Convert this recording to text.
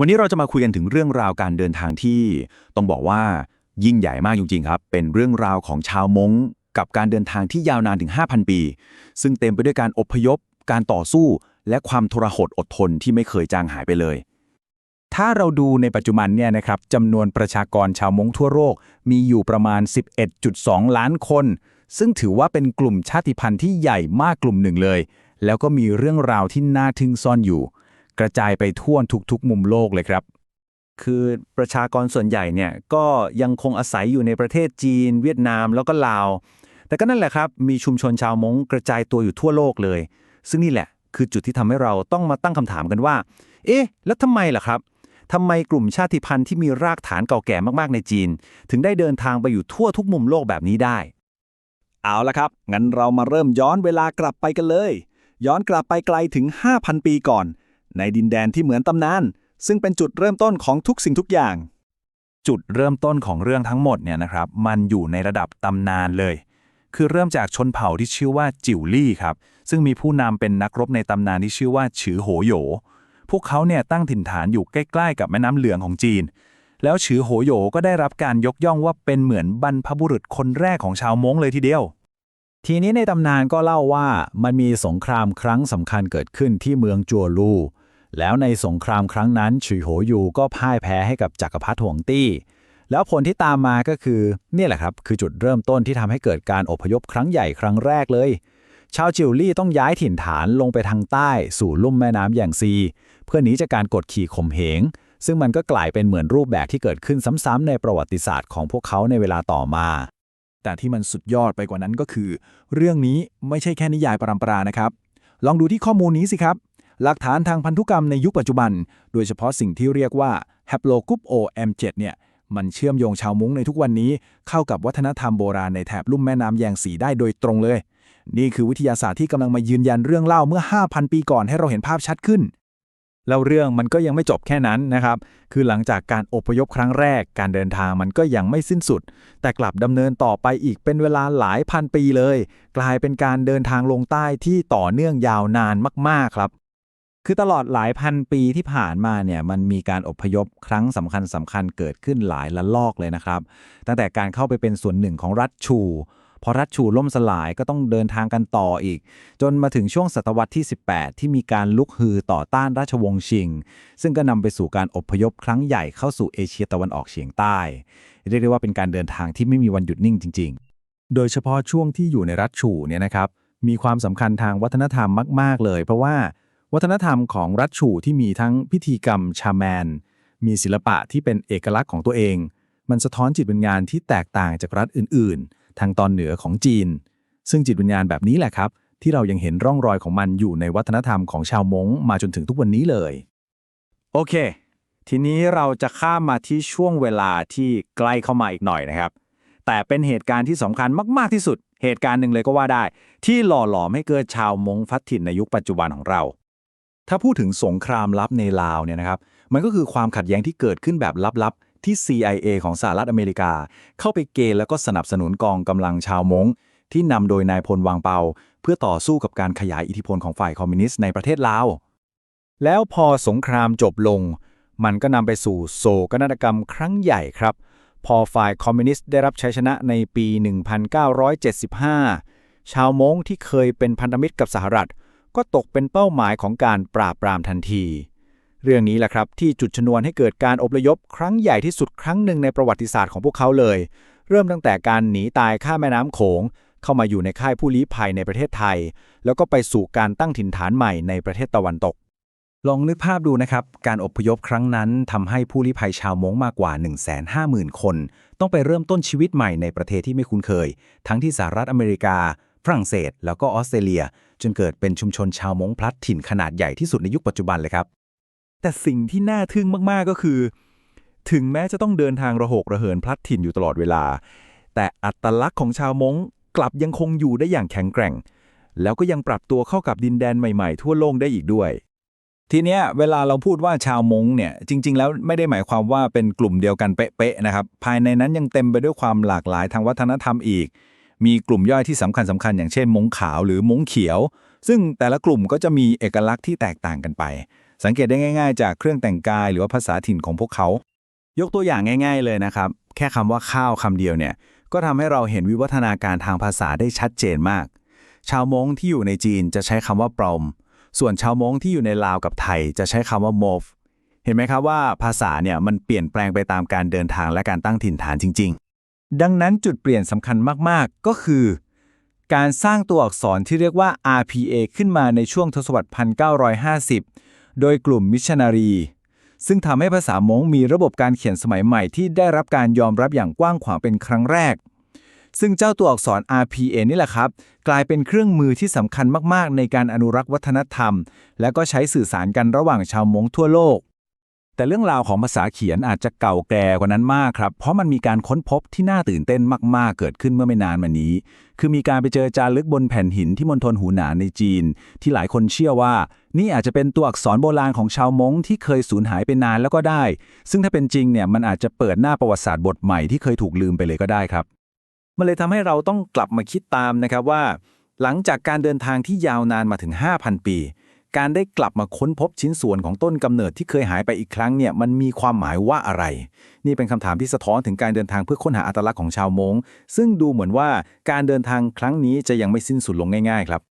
วันนี้เราจะมาคุยกันถึงเรื่องราวการเดินทางที่ต้องบอกว่ายิ่งใหญ่มากจริงๆครับ เป็นเรื่องราวของชาวมง้งกับการเดินทางที่ยาวนานถึง 5,000 ปี ซึ่งเต็มไปด้วยการอพยพ การต่อสู้ และความทรหดอดทนที่ไม่เคยจางหายไปเลย ถ้าเราดูในปัจจุบันเนี่ยนะครับจำนวนประชากรชาวมงทั่วโลกมีอยู่ประมาณ 11.2 ล้านคน ซึ่งถือว่าเป็นกลุ่มชาติพันธุ์ที่ใหญ่มากกลุ่มหนึ่งเลย แล้วก็มีเรื่องราวที่น่าทึ่งซ่อนอยู่ กระจายไปทั่วทุกๆ มุมโลกเลยครับ คือประชากรส่วนใหญ่เนี่ยก็ยังคงอาศัยอยู่ในประเทศจีน เวียดนามแล้วก็ลาว แต่ก็นั่นแหละครับ มีชุมชนชาวมงกระจายตัวอยู่ทั่วโลกเลย ซึ่งนี่แหละคือจุดที่ทำให้เราต้องมาตั้งคำถามกันว่า เอ๊ะ แล้วทำไมล่ะครับทำไมกลุ่มชาติพันธุ์ที่มีรากฐานเก่าแก่มากๆในจีน ถึงได้เดินทางไปอยู่ทั่วทุกมุมโลกแบบนี้ได้ เอาละครับ งั้นเรามาเริ่มย้อนเวลากลับไปกันเลย ย้อนกลับไปไกลถึง 5,000 ปีก่อน ในดินแดนที่เหมือนตำนาน ซึ่งเป็นจุดเริ่มต้นของทุกสิ่งทุกอย่าง จุดเริ่มต้นของเรื่องทั้งหมดเนี่ยนะครับ มันอยู่ในระดับตำนานเลย คือเริ่มจากชนเผ่าที่ชื่อว่าจิวลี่ครับ ซึ่งมีผู้นำเป็นนักรบในตำนานที่ชื่อว่าฉือโหโหยพวกเขาเนี่ยตั้งถิ่นฐานอยู่ใกล้ๆ กับแม่น้ำเหลืองของจีน แล้วฉือโหโหยก็ได้รับการยกย่องว่าเป็นเหมือนบรรพบุรุษคนแรกของชาวม้งเลยทีเดียวทีนี้ในตำนานก็เล่าว่ามันมีสงครามครั้งสำคัญเกิดขึ้นที่เมืองจัวลู แล้วในสงครามครั้งนั้นฉุยโหยูก็พ่ายแพ้ให้กับจักรพรรดิหวงตี้ แล้วผลที่ตามมาก็คือเนี่ยแหละครับ คือจุดเริ่มต้นที่ทำให้เกิดการอพยพครั้งใหญ่ครั้งแรกเลย ชาวจิวลี่ต้องย้ายถิ่นฐานลงไปทางใต้สู่ลุ่มแม่น้ำแยางซี เพื่อหนีจากการกดขี่ข่มเหง ซึ่งมันก็กลายเป็นเหมือนรูปแบบที่เกิดขึ้นซ้ำๆในประวัติศาสตร์ของพวกเขาในเวลาต่อมา แต่ที่มันสุดยอดไปกว่านั้นก็คือ เรื่องนี้ไม่ใช่แค่นิยายปรำปรานะครับ ลองดูที่ข้อมูลนี้สิครับ หลักฐานทางพันธุกรรมในยุคปัจจุบัน โดยเฉพาะสิ่งที่เรียกว่า haplogroup OM7 เนี่ยมันเชื่อมโยงชาวมุ้งในทุกวันนี้เข้ากับวัฒนธรรมโบราณในแถบลุ่มแม่น้ำแยงสีได้โดยตรงเลย นี่คือวิทยาศาสตร์ที่กำลังมายืนยันเรื่องเล่าเมื่อ 5,000 ปีก่อนให้เราเห็นภาพชัดขึ้นแล้วเรื่องมันก็ยังไม่จบแค่นั้นนะครับ คือหลังจากการอพยพครั้งแรก การเดินทางมันก็ยังไม่สิ้นสุด แต่กลับดำเนินต่อไปอีกเป็นเวลาหลายพันปีเลย กลายเป็นการเดินทางลงใต้ที่ต่อเนื่องยาวนานมากๆครับ คือตลอดหลายพันปีที่ผ่านมาเนี่ยมันมีการอพยพครั้งสำคัญสำคัญเกิดขึ้นหลายละลอกเลยนะครับ ตั้งแต่การเข้าไปเป็นส่วนหนึ่งของรัฐชู พอรัฐชูล่มสลายก็ต้องเดินทางกันต่ออีก จนมาถึงช่วงศตวรรษที่ 18 ที่มีการลุกฮือต่อต้านราชวงศ์ชิง ซึ่งก็นำไปสู่การอพยพครั้งใหญ่เข้าสู่เอเชียตะวันออกเฉียงใต้ เรียกได้ว่าเป็นการเดินทางที่ไม่มีวันหยุดนิ่งจริง ๆ โดยเฉพาะช่วงที่อยู่ในรัฐฉูเนี่ยนะครับมีความสำคัญทางวัฒนธรรมมาก ๆ เลย เพราะว่า วัฒนธรรมของรัฐฉูที่มีทั้งพิธีกรรมชาแมน มีศิลปะที่เป็นเอกลักษณ์ของตัวเอง มันสะท้อนจิตวิญญาณที่แตกต่างจากรัฐอื่น ๆ ทางตอนเหนือของจีน ซึ่งจิตวิญญาณแบบนี้แหละครับ ที่เรายังเห็นร่องรอยของมันอยู่ในวัฒนธรรมของชาวมงมาจนถึงทุกวันนี้เลย โอเค ทีนี้เราจะข้ามมาที่ช่วงเวลาที่ใกล้เข้ามาอีกหน่อยนะครับ แต่เป็นเหตุการณ์ที่สำคัญมากๆที่สุด เหตุการณ์หนึ่งเลยก็ว่าได้ ที่หล่อหลอมให้เกิดชาวมงฟัดถิ่นในยุคปัจจุบันของเรา ถ้าพูดถึงสงครามลับในลาวเนี่ยนะครับ มันก็คือความขัดแย้งที่เกิดขึ้นแบบลับๆ ที่ CIA ของสหรัฐอเมริกา เข้าไปเกณฑ์แล้วก็สนับสนุนกองกำลังชาวมงที่นำโดยนายพลวางเปา เพื่อต่อสู้กับการขยายอิทธิพลของฝ่ายคอมมิวนิสต์ในประเทศลาว แล้วพอสงครามจบลง มันก็นำไปสู่โศกนาฏกรรมครั้งใหญ่ครับ พอฝ่ายคอมมิวนิสต์ได้รับชัยชนะในปี 1975 ชาวม้งที่เคยเป็นพันธมิตรกับสหรัฐ ก็ตกเป็นเป้าหมายของการปราบปรามทันที เรื่องนี้แหละครับที่จุดชนวนให้เกิดการอพยพครั้งใหญ่ที่สุดครั้งหนึ่งในประวัติศาสตร์ของพวกเขาเลย เริ่มตั้งแต่การหนีตายข้ามแม่น้ำโขง เข้ามาอยู่ในค่ายผู้ลี้ภัยในประเทศไทย แล้วก็ไปสู่การตั้งถิ่นฐานใหม่ในประเทศตะวันตก ลองนึกภาพดูนะครับ การอพยพครั้งนั้นทำให้ผู้ลี้ภัยชาวม้งมากกว่า 150,000 คน ต้องไปเริ่มต้นชีวิตใหม่ในประเทศที่ไม่คุ้นเคย ทั้งที่สหรัฐอเมริกา ฝรั่งเศส แล้วก็ออสเตรเลีย จนเกิดเป็นชุมชนชาวม้งพลัดถิ่นขนาดใหญ่ที่สุดในยุคปัจจุบันเลยครับ แต่สิ่งที่น่าทึ่งมากๆก็คือ ถึงแม้จะต้องเดินทางระหกระเหินพลัดถิ่นอยู่ตลอดเวลา แต่อัตลักษณ์ของชาวม้งกลับยังคงอยู่ได้อย่างแข็งแกร่ง แล้วก็ยังปรับตัวเข้ากับดินแดนใหม่ๆ ทั่วโลกได้อีกด้วยทีเนี้ยเวลาเราพูดว่าชาวมงเนี่ยจริง ๆ แล้วไม่ได้หมายความว่าเป็นกลุ่มเดียวกันเป๊ะๆนะครับ ภายในนั้นยังเต็มไปด้วยความหลากหลายทางวัฒนธรรมอีก มีกลุ่มย่อยที่สำคัญสคัญๆอย่างเช่นมงขาวหรือมงเขียว ซึ่งแต่ละกลุ่มก็จะมีเอกลักษณ์ที่แตกต่างกันไป สังเกตได้ง่าย ๆ จากเครื่องแต่งกายหรือว่าภาษาถิ่นของพวกเขา ยกตัวอย่างง่าย ๆ เลยนะครับ แค่คำว่าข้าวคำเดียวเนี่ยก็ทำให้เราเห็นวิวัฒนาการทางภาษาได้ชัดเจนมาก ชาวมงที่อยู่ในจีนจะใช้คำว่าปรอมส่วนชาวมงที่อยู่ในลาวกับไทยจะใช้คำว่าโมฟเห็นไหมครับว่าภาษาเนี่ยมันเปลี่ยนแปลงไปตามการเดินทางและการตั้งถิ่นฐานจริงๆ ดังนั้นจุดเปลี่ยนสำคัญมาก ๆ ก็คือ การสร้างตัวอักษรที่เรียกว่า RPA ขึ้นมาในช่วงทศวรรษ 1950 โดยกลุ่มมิชชันนารี ซึ่งทำให้ภาษามงมีระบบการเขียนสมัยใหม่ที่ได้รับการยอมรับอย่างกว้างขวางเป็นครั้งแรก ซึ่งเจ้าตัวอักษร RPA นี่แหละครับ กลายเป็นเครื่องมือที่สำคัญมาก ๆ ในการอนุรักษ์วัฒนธรรม และก็ใช้สื่อสารกันระหว่างชาวมงทั่วโลก แต่เรื่องราวของภาษาเขียนอาจจะเก่าแก่กว่านั้นมากครับ เพราะมันมีการค้นพบที่น่าตื่นเต้นมาก ๆ เกิดขึ้นเมื่อไม่นานมานี้ คือมีการไปเจอจารึกบนแผ่นหินที่มณฑลหูหนานในจีน ที่หลายคนเชื่อว่า นี่อาจจะเป็นตัวอักษรโบราณของชาวมงที่เคยสูญหายไปนานแล้วก็ได้ ซึ่งถ้าเป็นจริงเนี่ยมันอาจจะเปิดหน้าประวัติศาสตร์บทใหม่ที่เคยถูกลืมไปเลยก็ได้ครับ มันเลยทำให้เราต้องกลับมาคิดตามนะครับว่า หลังจากการเดินทางที่ยาวนานมาถึง 5,000 ปี การได้กลับมาค้นพบชิ้นส่วนของต้นกำเนิดที่เคยหายไปอีกครั้งเนี่ยมันมีความหมายว่าอะไร นี่เป็นคำถามที่สะท้อนถึงการเดินทางเพื่อค้นหาอัตลักษณ์ของชาวมงซึ่งดูเหมือนว่าการเดินทางครั้งนี้จะยังไม่สิ้นสุดลงง่ายๆครับ